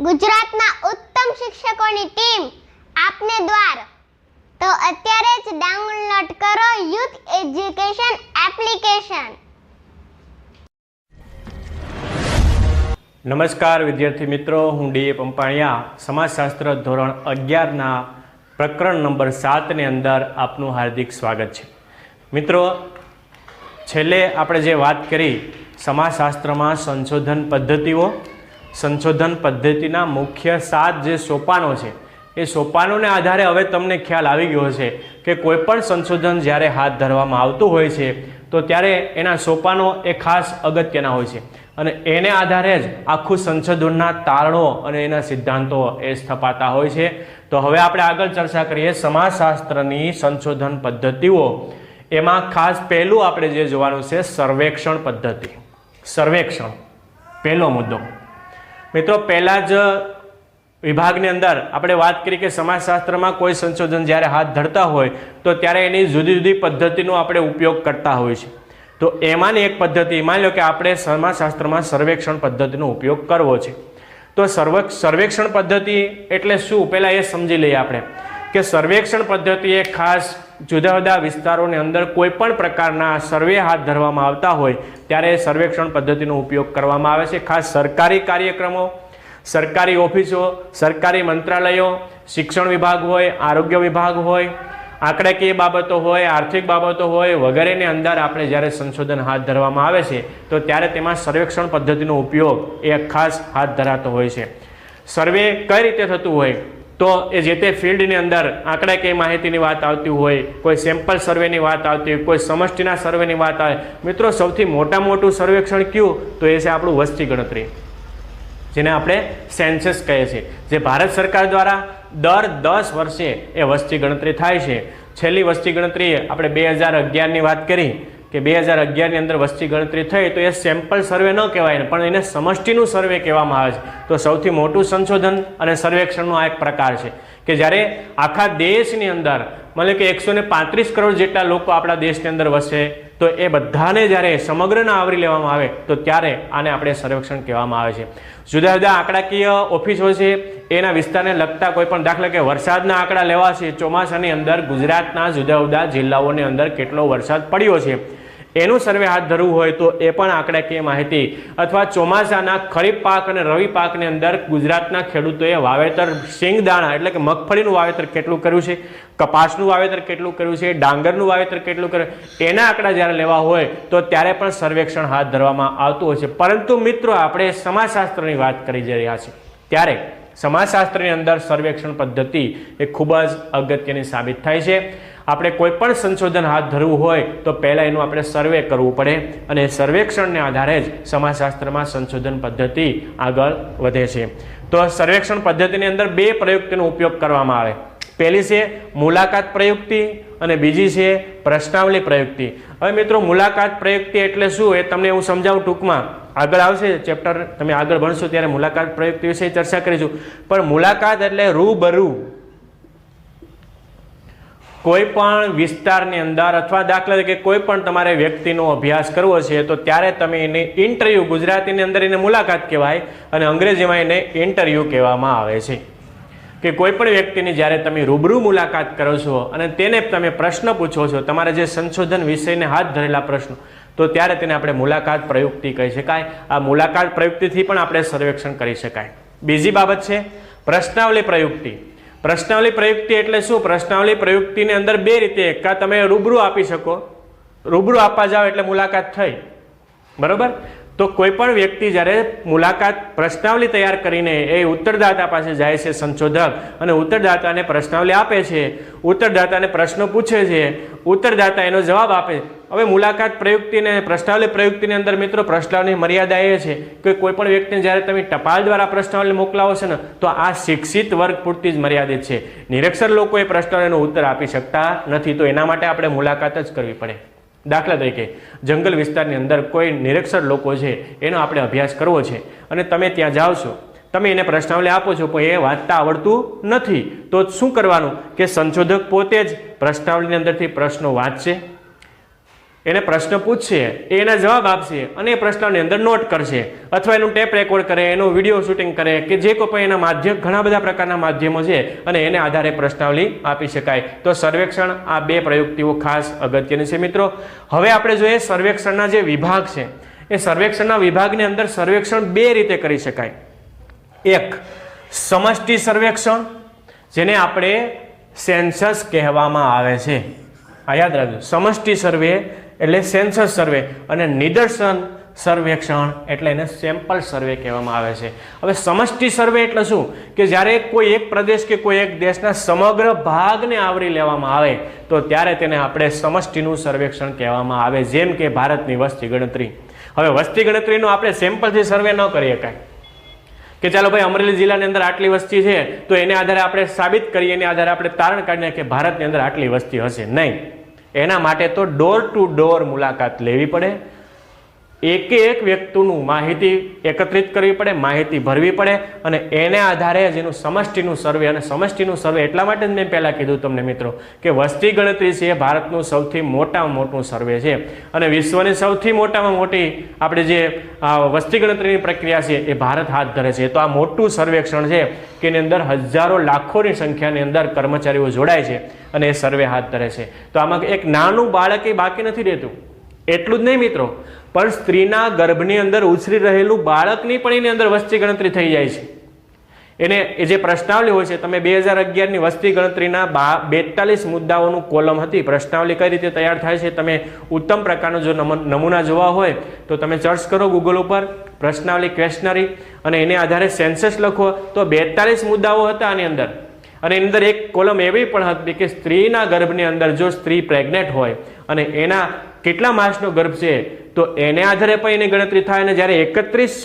ગુજરાતના ઉત્તમ શિક્ષકોની ટીમ આપને દ્વાર. તો અત્યારે જ ડાઉનલોડ કરો યુથ એજ્યુકેશન એપ્લિકેશન. નમસ્કાર વિદ્યાર્થી મિત્રો, હું ડીએ પંપાણિયા. સમાજશાસ્ત્ર ધોરણ અગિયારના પ્રકરણ નંબર સાતની અંદર આપનું હાર્દિક સ્વાગત છે. મિત્રો, છેલ્લે આપણે જે વાત કરી સમાજશાસ્ત્રમાં સંશોધન પદ્ધતિઓ સંશોધન પદ્ધતિના મુખ્ય સાત જે સોપાનો છે, એ સોપાનોને આધારે હવે તમને ખ્યાલ આવી ગયો છે કે કોઈ પણ સંશોધન જ્યારે હાથ ધરવામાં આવતું હોય છે, તો ત્યારે એના સોપાનો એ ખાસ અગત્યના હોય છે. અને એને આધારે જ આખું સંશોધનના તારણો અને એના સિદ્ધાંતો એ સ્થપાતા હોય છે. તો હવે આપણે આગળ ચર્ચા કરીએ સમાજશાસ્ત્રની સંશોધન પદ્ધતિઓ. એમાં ખાસ પહેલું આપણે જે જોવાનું છે સર્વેક્ષણ પદ્ધતિ. સર્વેક્ષણ, પહેલો મુદ્દો. મિત્રો, પહેલા જ વિભાગની અંદર આપણે વાત કરી કે સમાજશાસ્ત્રમાં કોઈ સંશોધન જ્યારે હાથ ધરતા હોય, તો ત્યારે એની જુદી જુદી પદ્ધતિનો આપણે ઉપયોગ કરતા હોય છે. તો એમાંની એક પદ્ધતિ, માની લો કે આપણે સમાજશાસ્ત્રમાં સર્વેક્ષણ પદ્ધતિનો ઉપયોગ કરવો છે. તો સર્વ, સર્વેક્ષણ પદ્ધતિ એટલે શું? પહેલાં એ સમજી લઈએ આપણે કે સર્વેક્ષણ પદ્ધતિ એ ખાસ જુદા જુદા વિસ્તારોની અંદર કોઈ પણ પ્રકારના સર્વે હાથ ધરવામાં આવતા હોય, ત્યારે સર્વેક્ષણ પદ્ધતિનો ઉપયોગ કરવામાં આવે છે. ખાસ સરકારી કાર્યક્રમો, સરકારી ઓફિસો, સરકારી મંત્રાલયો, શિક્ષણ વિભાગ હોય, આરોગ્ય વિભાગ હોય, આંકડાકીય બાબતો હોય, આર્થિક બાબતો હોય વગેરેની અંદર આપણે જ્યારે સંશોધન હાથ ધરવામાં આવે છે, તો ત્યારે તેમાં સર્વેક્ષણ પદ્ધતિનો ઉપયોગ એ ખાસ હાથ ધરાતો હોય છે. સર્વે કઈ રીતે થતું હોય? તો એ જે તે ફિલ્ડની અંદર આંકડાકીય માહિતીની વાત આવતી હોય, કોઈ સેમ્પલ સર્વેની વાત આવતી હોય, કોઈ સમષ્ટિના સર્વેની વાત આવે. મિત્રો, સૌથી મોટા મોટું સર્વેક્ષણ કયું? તો એ છે આપણું વસ્તી ગણતરી, જેને આપણે સેન્સસ કહે છે જે ભારત સરકાર દ્વારા દર દસ વર્ષે એ વસ્તી ગણતરી થાય છે. છેલ્લી વસ્તી ગણતરી આપણે બે હજાર અગિયારની વાત કરી. કે બે હજાર અગિયારની અંદર વસ્તી ગણતરી થઈ તો એ સેમ્પલ સર્વે ન કહેવાય પણ એને સમષ્ટિનું સર્વે કહેવામાં આવે છે. તો સૌથી મોટું સંશોધન અને સર્વેક્ષણનો આ એક પ્રકાર છે કે જ્યારે આખા દેશની અંદર, મતલબ કે એકસો પાંત્રીસ કરોડ જેટલા લોકો આપણા દેશની અંદર વસે, તો એ બધાને જ્યારે સમગ્રના આવરી લેવામાં આવે, તો ત્યારે આને આપણે સર્વેક્ષણ કહેવામાં આવે છે. જુદા જુદા આંકડાકીય ઓફિસો છે, એના વિસ્તારને લગતા કોઈ પણ દાખલા કે વરસાદના આંકડા લેવા છે, ચોમાસાની અંદર ગુજરાતના જુદા જુદા જિલ્લાઓની અંદર કેટલો વરસાદ પડ્યો છે. એનું સર્વે હાથ ધરવું હોય તો એ પણ આંકડાકીય માહિતી. અથવા ચોમાસાના ખરીફ પાક અને રવિ પાકની અંદર ગુજરાતના ખેડૂતોએ વાવેતર શિંગદાણા એટલે કે મગફળીનું વાવેતર કેટલું કર્યું છે? કપાસનું વાવેતર કેટલું કર્યું છે? ડાંગરનું વાવેતર કેટલું કર્યું એના આંકડા જ્યારે લેવા હોય તો ત્યારે પણ સર્વેક્ષણ હાથ ધરવામાં આવતું હોય છે. પરંતુ મિત્રો, આપણે સમાજશાસ્ત્રની વાત કરી જઈ રહ્યા છીએ. ત્યારે સમાજશાસ્ત્રની અંદર સર્વેક્ષણ પદ્ધતિ એ ખૂબ જ અગત્યની સાબિત થાય છે. આપણે કોઈ પણ સંશોધન હાથ ધરવું હોય તો પહેલાં એનું આપણે સર્વે કરવું પડે અને સર્વેક્ષણને આધારે જ સમાજશાસ્ત્રમાં સંશોધન પદ્ધતિ આગળ વધે છે. તો સર્વેક્ષણ પદ્ધતિની અંદર બે પ્રયુક્તિનો ઉપયોગ કરવામાં આવે. પહેલી છે મુલાકાત પ્રયુક્તિ અને બીજી છે પ્રશ્નાવલી પ્રયુક્તિ. હવે મિત્રો, મુલાકાત પ્રયુક્તિ એટલે શું એ તમને હું સમજાવું ટૂંકમાં. આગળ આવશે ચેપ્ટર, તમે આગળ ભણશો ત્યારે મુલાકાત પ્રયુક્તિ વિશે ચર્ચા કરીશું. પણ મુલાકાત એટલે રૂબરૂ કોઈ પણ વિસ્તારની અંદર અથવા દાખલા તરીકે કોઈ પણ તમારે વ્યક્તિનો અભ્યાસ કરવો છે, તો ત્યારે તમે એને ઇન્ટરવ્યૂ ગુજરાતીની અંદર એને મુલાકાત કહેવાય અને અંગ્રેજીમાં એને ઇન્ટરવ્યૂ કહેવામાં આવે છે. કે કોઈ પણ વ્યક્તિની જ્યારે તમે રૂબરૂ મુલાકાત કરો છો અને તેને તમે પ્રશ્ન પૂછો છો, તમારા જે સંશોધન વિષયને હાથ ધરેલા પ્રશ્નો, તો ત્યારે તેને આપણે મુલાકાત પ્રયુક્તિ કહી શકાય. આ મુલાકાત પ્રયુક્તિથી પણ આપણે સર્વેક્ષણ કરી શકાય. બીજી બાબત છે, પ્રશ્નાવલી પ્રયુક્તિ. પ્રશ્નાવલી પ્રયુક્તિ એટલે શું? પ્રશ્નાવલી પ્રયુક્તિની અંદર બે રીતે કાં તમે રૂબરૂ આપી શકો. રૂબરૂ આપવા જાઓ એટલે મુલાકાત થઈ. બરોબર? તો કોઈ પણ વ્યક્તિ જ્યારે મુલાકાત પ્રશ્નાવલી તૈયાર કરીને એ ઉત્તરદાતા પાસે જાય છે સંશોધક અને ઉત્તરદાતાને પ્રશ્નાવલી આપે છે, ઉત્તરદાતાને પ્રશ્નો પૂછે છે, ઉત્તરદાતા એનો જવાબ આપે. હવે મુલાકાત પ્રયુક્તિને, પ્રશ્નાવલી પ્રયુક્તિની અંદર મિત્રો પ્રશ્નાવલીની મર્યાદા એ છે કે કોઈ પણ વ્યક્તિને જ્યારે તમે ટપાલ દ્વારા પ્રશ્નાવલી મોકલાવો છો ને, તો આ શિક્ષિત વર્ગ પૂરતી જ મર્યાદિત છે. નિરક્ષર લોકો એ પ્રશ્નાવલીનો ઉત્તર આપી શકતા નથી, તો એના માટે આપણે મુલાકાત જ કરવી પડે. દાખલા તરીકે, જંગલ વિસ્તારની અંદર કોઈ નિરક્ષર લોકો છે, એનો આપણે અભ્યાસ કરવો છે. અને તમે ત્યાં જાઓ છો. તમે એને પ્રશ્નાવલી આપો છો, પણ એ વાંચતા આવડતું નથી. તો શું કરવાનું? કે સંશોધક પોતે જ પ્રશ્નાવલીની અંદરથી પ્રશ્નો વાંચશે? એને પ્રશ્ન પૂછશે, એ એના જવાબ આપશે અને એ પ્રશ્નની અંદર નોટ કરશે. અથવા એનું ટેપ રેકોર્ડ કરે, એનું વીડિયો શૂટિંગ કરે કે જે કોઈ પણ એના માધ્યમ, ઘણા બધા પ્રકારના માધ્યમો છે અને એને આધારે પ્રશ્નાવલી આપી શકાય. તો સર્વેક્ષણ આ બે પ્રયુક્તિઓ ખાસ અગત્યની છે મિત્રો. હવે આપણે જોઈએ સર્વેક્ષણના જે વિભાગ છે. એ સર્વેક્ષણના વિભાગની અંદર સર્વેક્ષણ બે રીતે કરી શકાય. એક, સમષ્ટિ સર્વેક્ષણ, જેને આપણે સેન્સસ કહેવામાં આવે છે. આ યાદ રાખજો. સમષ્ટિ સર્વે એટલે સેન્સસ સર્વે અને નિદર્શન સર્વેક્ષણ એટલે એને સેમ્પલ સર્વે કહેવામાં આવે છે. હવે સમષ્ટિ સર્વે એટલે શું? કે જ્યારે કોઈ એક પ્રદેશ કે કોઈ એક દેશના સમગ્ર ભાગને આવરી લેવામાં આવે, તો ત્યારે તેને આપણે સમષ્ટિનું સર્વેક્ષણ કહેવામાં આવે, જેમ કે ભારતની વસ્તી ગણતરી. હવે વસ્તી ગણતરીનો આપણે સેમ્પલથી સર્વે ન કરી શકાય. કે ચાલો ભાઈ અમરેલી જિલ્લાની અંદર આટલી વસ્તી છે, તો એને આધારે આપણે સાબિત કરીએ, એને આધારે આપણે તારણ કાઢીએ કે ભારતની અંદર આટલી વસ્તી હશે. નહીં. એના માટે તો ડોર ટુ ડોર મુલાકાત લેવી પડે. એકે એક વ્યક્તિનું માહિતી એકત્રિત કરવી પડે, માહિતી ભરવી પડે અને એને આધારે જેનું સમષ્ટિનું સર્વે અને સમષ્ટિનું સર્વે એટલા માટે જ મેં પહેલાં કીધું તમને મિત્રો કે વસ્તી ગણતરી છે એ ભારતનું સૌથી મોટામાં મોટું સર્વે છે. અને વિશ્વની સૌથી મોટામાં મોટી આપણે જે વસ્તી ગણતરીની પ્રક્રિયા છે એ ભારત હાથ ધરે છે. તો આ મોટું સર્વેક્ષણ છે કે એની અંદર હજારો લાખોની સંખ્યાની અંદર કર્મચારીઓ જોડાય છે અને એ સર્વે હાથ ધરે છે. તો આમાં એક નાનું બાળક એ બાકી નથી રહેતું. એટલું જ નહીં મિત્રો. પણ સ્ત્રીના ગર્ભની અંદર ઉછરી રહેલું બાળકની પણ એની અંદર વસ્તી ગણતરી થઈ જાય છે. એને એ જે પ્રશ્નાવલી હોય છે, તમે બે હજાર અગિયારની વસ્તી ગણતરીના બા બેતાલીસ મુદ્દાઓનું કોલમ હતી. પ્રશ્નાવલી કઈ રીતે તૈયાર થાય છે, તમે ઉત્તમ પ્રકારનો જો નમ- નમૂના જોવા હોય, તો તમે સર્ચ કરો ગૂગલ ઉપર, પ્રશ્નાવલી ક્વેશનરી અને એને આધારે સેન્સસ લખો. તો બેતાલીસ મુદ્દાઓ હતા આની અંદર. અને એની અંદર એક કોલમ એવી પણ હતી કે સ્ત્રીના ગર્ભની અંદર જો સ્ત્રી પ્રેગ્નેન્ટ હોય અને એના કેટલા માસનો ગર્ભ છે, તો એને આધારે પણ એની ગણતરી થાય અને જ્યારે એકત્રીસ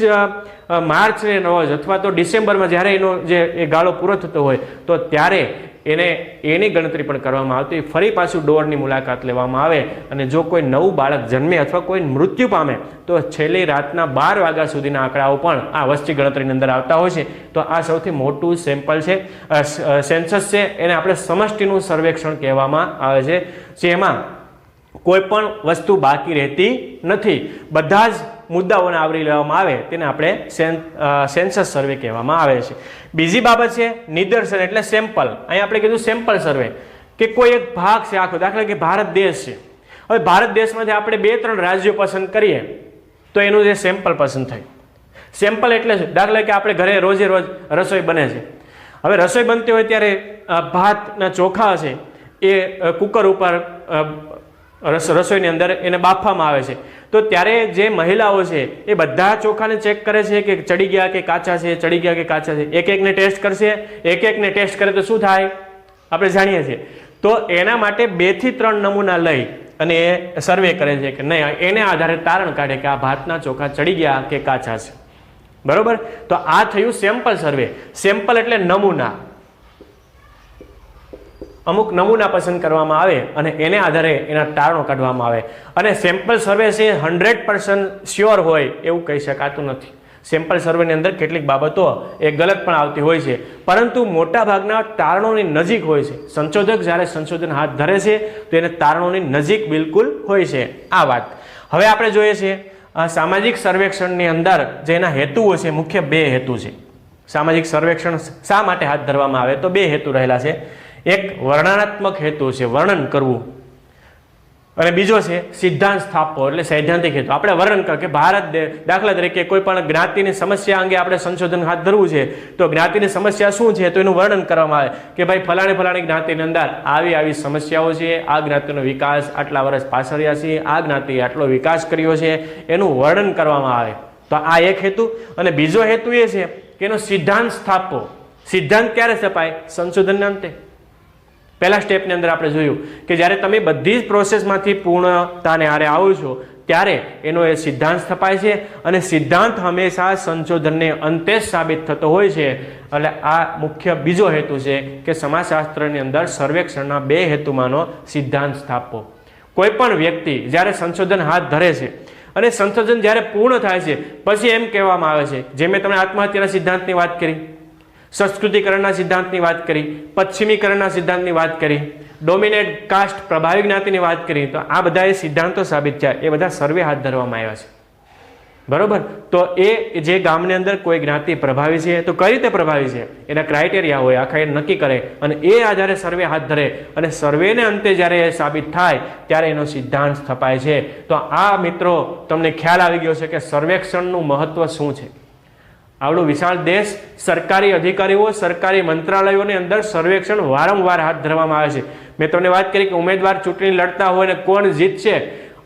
માર્ચને રોજ અથવા તો ડિસેમ્બરમાં જ્યારે એનો જે, એ ગાળો પૂરો થતો હોય, તો ત્યારે એને, એની ગણતરી પણ કરવામાં આવતી ફરી પાછું ડોરની મુલાકાત લેવામાં આવે અને જો કોઈ નવું બાળક જન્મે અથવા કોઈ મૃત્યુ પામે, તો છેલ્લી રાતના બાર વાગ્યા સુધીના આંકડાઓ પણ આ વસ્તી ગણતરીની અંદર આવતા હોય છે. તો આ સૌથી મોટું સેમ્પલ છે. સેન્સસ છે. એને આપણે સમષ્ટિનું સર્વેક્ષણ કહેવામાં આવે છે. જેમાં કોઈ પણ વસ્તુ બાકી રહેતી નથી. બધા જ મુદ્દાઓને આવરી લેવામાં આવે તેને આપણે સેન સેન્સસ સર્વે કહેવામાં આવે છે. બીજી બાબત છે નિદર્શન એટલે સેમ્પલ. અહીં આપણે કીધું સેમ્પલ સર્વે કે કોઈ એક ભાગ છે આખો, દાખલા કે ભારત દેશ છે. હવે ભારત દેશમાંથી આપણે બે ત્રણ રાજ્યો પસંદ કરીએ તો એનું જે સેમ્પલ પસંદ થાય. સેમ્પલ એટલે દાખલા કે આપણે ઘરે રોજે રોજ રસોઈ બને છે. હવે રસોઈ બનતી હોય ત્યારે ભાતના ચોખા છે એ કુકર ઉપર રસ રસોઈની અંદર એને બાફવામાં આવે છે. તો ત્યારે જે મહિલાઓ છે, એ બધા ચોખાને ચેક કરે છે કે ચડી ગયા કે કાચા છે, ચડી ગયા કે કાચા છે. એક એકને ટેસ્ટ કરશે, એક એકને ટેસ્ટ કરે તો શું થાય? આપણે જાણીએ છીએ. તો એના માટે બેથી ત્રણ નમૂના લઈ અને એ સર્વે કરે છે કે નહીં, એને આધારે તારણ કાઢે કે આ ભાતના ચોખા ચડી ગયા કે કાચા છે. બરોબર? તો આ થયું સેમ્પલ સર્વે સેમ્પલ એટલે નમૂના. અમુક નમૂના પસંદ કરવામાં આવે અને એને આધારે એના તારણો કાઢવામાં આવે. અને સેમ્પલ સર્વે છે હંડ્રેડ પર્સન્ટ શ્યોર હોય એવું કહી શકાતું નથી. સેમ્પલ સર્વેની અંદર કેટલીક બાબતો એ ગલત પણ આવતી હોય છે. પરંતુ મોટા ભાગના તારણોની નજીક હોય છે. સંશોધક જ્યારે સંશોધન હાથ ધરે છે, તો એને તારણોની નજીક બિલકુલ હોય છે. આ વાત. હવે આપણે જોઈએ છીએ સામાજિક સર્વેક્ષણની અંદર જેના હેતુઓ છે, મુખ્ય બે હેતુ છે. સામાજિક સર્વેક્ષણ શા માટે હાથ ધરવામાં આવે? તો બે હેતુ રહેલા છે. એક વર્ણનાત્મક હેતુ છે, વર્ણન કરવું. અને બીજો છે, સિદ્ધાંત સ્થાપવો, એટલે સૈદ્ધાંતિક હેતુ. આપણે વર્ણન કર કે ભારત દાખલા તરીકે કોઈ પણ જ્ઞાતિની સમસ્યા અંગે આપણે સંશોધન હાથ ધરવું છે, તો જ્ઞાતિની સમસ્યા શું છે, તો એનું વર્ણન કરવામાં આવે. કે ભાઈ, ફલાણી ફલાણી જ્ઞાતિની અંદર આવી આવી સમસ્યાઓ છે, આ જ્ઞાતિનો વિકાસ આટલા વર્ષ પાછળ છે આ જ્ઞાતિએ આટલો વિકાસ કર્યો છે, એનું વર્ણન કરવામાં આવે. તો આ એક હેતુ. અને બીજો હેતુ એ છે, કે એનો સિદ્ધાંત સ્થાપવો. સિદ્ધાંત ક્યારે સ્થપાય? સંશોધનના અંતે. પહેલા સ્ટેપની અંદર આપણે જોયું કે જ્યારે તમે બધી જ પ્રોસેસમાંથી પૂર્ણતાને આરે આવો છો, ત્યારે એનો એ સિદ્ધાંત સ્થપાય છે અને સિદ્ધાંત હંમેશા સંશોધનને અંતે સાબિત થતો હોય છે. એટલે આ મુખ્ય બીજો હેતુ છે કે સમાજશાસ્ત્રની અંદર સર્વેક્ષણના બે હેતુમાંનો સિદ્ધાંત સ્થાપવો. કોઈ પણ વ્યક્તિ જ્યારે સંશોધન હાથ ધરે છે અને સંશોધન જ્યારે પૂર્ણ થાય છે, પછી એમ કહેવામાં આવે છે, જે મેં તમને આત્મહત્યાના સિદ્ધાંતની વાત કરી સંસ્કૃતિકરણના સિદ્ધાંતની વાત કરી, પશ્ચિમીકરણના સિદ્ધાંતની વાત કરી, ડોમિનેટ કાસ્ટ પ્રભાવી જ્ઞાતિની વાત કરી, તો આ બધા એ સિદ્ધાંતો સાબિત થયા. એ બધા સર્વે હાથ ધરવામાં આવ્યા છે. બરોબર? તો એ જે ગામની અંદર કોઈ જ્ઞાતિ પ્રભાવી છે, તો કઈ રીતે પ્રભાવી છે? એના ક્રાઇટેરિયા હોય, આખા એ નક્કી કરે અને એ આધારે સર્વે હાથ ધરે. અને સર્વેને અંતે જ્યારે એ સાબિત થાય, ત્યારે એનો સિદ્ધાંત સ્થપાય છે. તો આ મિત્રો, તમને ખ્યાલ આવી ગયો છે કે સર્વેક્ષણનું મહત્વ શું છે? આવડું વિશાળ દેશ, સરકારી અધિકારીઓ, સરકારી મંત્રાલયોની અંદર સર્વેક્ષણ વારંવાર હાથ ધરવામાં આવે છે. મેં તમને વાત કરી કે ઉમેદવાર ચૂંટણી લડતા હોય ને કોણ જીતશે,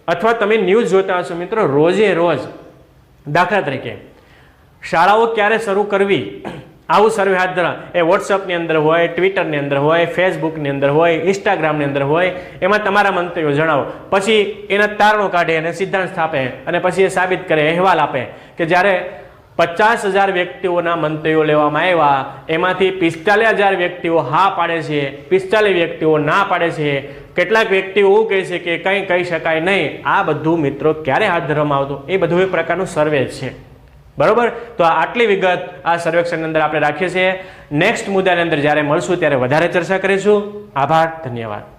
અથવા તમે ન્યૂઝ જોતા હશો, મિત્રો, રોજે રોજ. દાખલા તરીકે, શાળાઓ ક્યારે શરૂ કરવી? આવું સર્વે હાથ ધરા. એ વોટ્સઅપની અંદર હોય ટ્વિટરની અંદર હોય ફેસબુકની અંદર હોય ઇન્સ્ટાગ્રામની અંદર હોય, એમાં તમારા મંતવ્યો જણાવો. પછી એના તારણો કાઢે અને સિદ્ધાંત સ્થાપે અને પછી એ સાબિત કરે, અહેવાલ આપે કે જ્યારે પચાસ હજાર વ્યક્તિઓના મંતવ્યો લેવામાં આવ્યા. એમાંથી પિસ્તાલીસ હજાર વ્યક્તિઓ હા પાડે છે, પિસ્તાલીસ વ્યક્તિઓ ના પાડે છે. કેટલાક વ્યક્તિઓ એવું કહે છે કે કંઈ કહી શકાય નહીં. આ બધું મિત્રો ક્યારે હાથ ધરવામાં આવતું? એ બધું એ પ્રકારનું સર્વે છે. બરોબર? તો આટલી વિગત આ સર્વેક્ષણની અંદર આપણે રાખીએ છીએ. નેક્સ્ટ મુદ્દાની અંદર જ્યારે મળશું ત્યારે વધારે ચર્ચા કરીશું. આભાર, ધન્યવાદ.